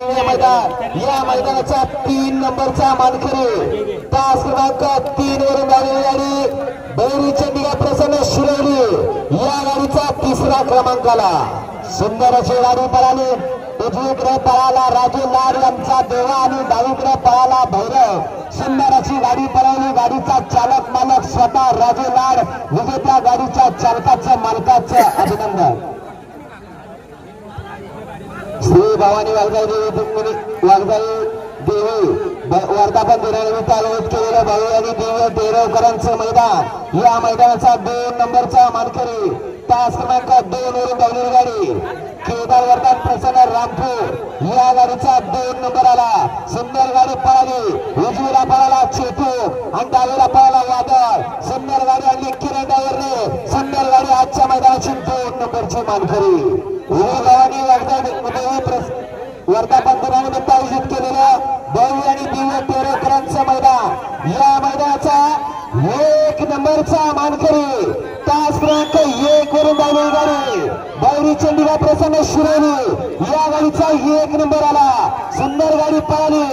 मैदान या मैदानाचा तीन नंबरचा मानकरी तास क्रमांक तीन वरून आलेली गाडी बैरी चंडिका प्रसन्न शिरवली या गाडीचा तिसरा क्रमांकाला. सुंदर अशी गाडी पळाली उजवीकडे पळाला राजू लाड यांचा देवा आणि डावीकडे पळाला भैरव. सुंदर अशी गाडी पळवली गाडीचा चालक मालक स्वतः राजू लाड विजेत्या गाडीच्या चालकाचं मालकाचं अभिनंदन. श्री भवानी वाघजाई देवी दुर्मिणी वाघजाई देवी. वर्धापन दिनानिमित्त आयोजित केलेलं भव्य आणि दिव्य देरवकरांचं मैदान. या मैदानाचा दोन नंबरचा मानकरी तास क्रमांक दोन वरून धावलेली गाडी. केदार वर्धन प्रसन्न रामपूर. या गाडीचा दोन नंबर आला. सुंदर गाडी पळाली. उजवीला पळाला चेतू. आणि डावीला पळाला वादळ. सुंदर गाडी आणली किरण डायरने सुंदर गाडी आजच्या मैदानाची दोन नंबरची मानकरी. हिरे वर्धा वर्धापन आयोजित केलेलं भव्य आणि दिव्य तेरेकरांचं मैदान. या मैदानाचा एक नंबरचा मानकरी तास क्रमांक एक वरून धावलेली गाडी बैरी चंडीला प्रसन्न शिरोली या गाडीचा एक नंबर आला. सुंदर गाडी पळाली.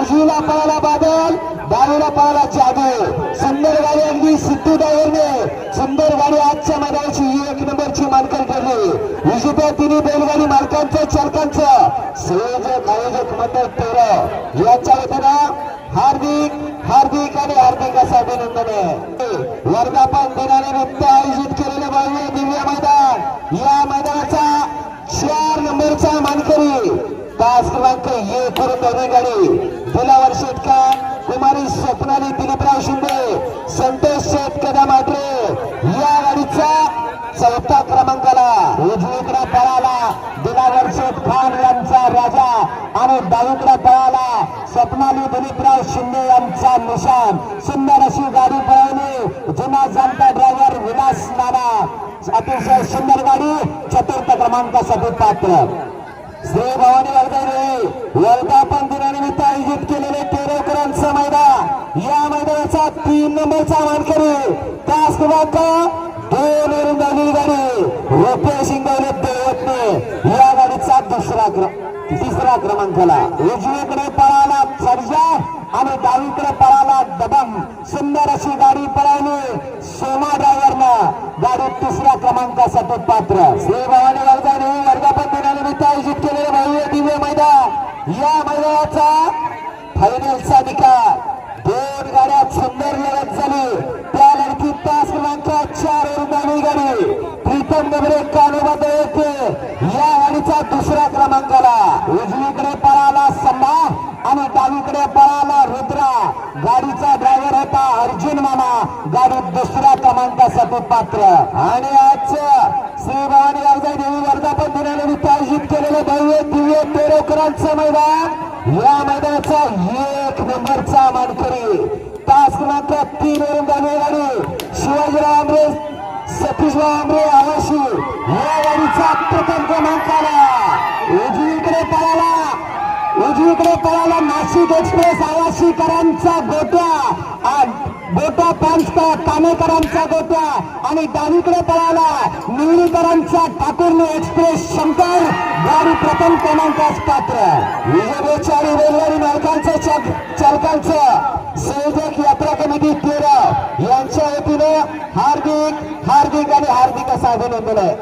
उजवीला पळाला बादल डावीला पळाला जादू. सुंदर गाडी अगदी सिद्धू ड्रायव्हरने सुंदर गाडी आजच्या मैदानाची एक नंबरची मानकरी ठरली. विजेत्या तिन्ही बैलगाडी मालकांचं चालकांचं संयोजक आयोजक मंडळ तेरा यांच्या वतीनं हार्दिक हार्दिक आणि हार्दिक असं अभिनंदन आहे. वर्धापन दिनानिमित्त आयोजित केलेलं भव्य दिव्य मैदान या मैदानाचा चार नंबरचा मानकरी तास क्रमांक एक करून गाडी दिलावर शेटकर कुमारी स्वप्नाली दिलीपराव शिंदे संतोष शेतकदा मात्रे आटरे या गाडीचा चौथा क्रमांकाला उजवीकडे पळाला खान यांचा राजा आणि डावीकडे पळाला स्वप्नाली दिलीपराव शिंदे यांचा निशान. सुंदर अशी गाडी पळवली. जुना जाणता ड्रायव्हर विलास नाना. अतिशय सुंदर गाडी चतुर्थ क्रमांकासाठी पात्र. श्री भवानी वर्धाने वर्धापन दिनानिमित्त आयोजित केलेले तेरेकरांचं मैदान. या मैदानाचा तीन नंबरचा मानकरी तास क्रमांक दोन वरून गाडी. रुपये शिंगवले देवतने. दुसरा तिसऱ्या क्रमांकाला उजवीकडे पळाला सर्जा आणि डावीकडे पळाला दबम सुंदर अशी गाडी पळवली सोमा ड्रायव्हरनं गाडी तिसऱ्या क्रमांकासाठी पात्र. श्री भवानी वर्धाने वर्धापन दिनानिमित्त आयोजित केलेले भव्य दिव्य मैदान. या मैदानाचा फायनलचा निकाल. दोन गाड्या सुंदर लढत झाली. त्या लढतीत तास क्रमांक चार गाडी. प्रीतम डबरे कानोबाद येते या गाडीचा दुसऱ्या क्रमांकाला उजवीकडे पळाला सम्मा आणि डावीकडे पळाला रुद्रा गाडीचा ड्रायव्हर होता अर्जुन मामा. गाडी दुसऱ्या क्रमांकासाठी पात्र. आणि आज श्री भवानी गावजाई देवी वर्धापन दिनानिमित्त आयोजित केलेले भव्य दिव्य तेरोकरांचं मैदान. या मैदानाचा एक नंबरचा मानकरी. तास क्रमांक तीन वरून झालेली गाडी शिवाजीराव आंबरे सतीशराव आंबरे आवाशी या गाडीचा प्रथम क्रमांक आला उजवीकडे पळाला उजवीकडे पळाला नाशिक एक्सप्रेस आवाशीकरांचा गोट्या. गोट्या पांच कानेकरांचा गोट्या. आणि डावीकडे पळाला निवडीकरांचा ठाकूरने एक्सप्रेस शंकर. गाडी प्रथम क्रमांकास पात्र. विजय आणि रेल्वे मालकांचं चालकांचं. संयोजक यात्रा कमिटी तेरा. यांच्या वतीनं हार्दिक हार्दिक आणि हार्दिक असं अभिनंदन आहे.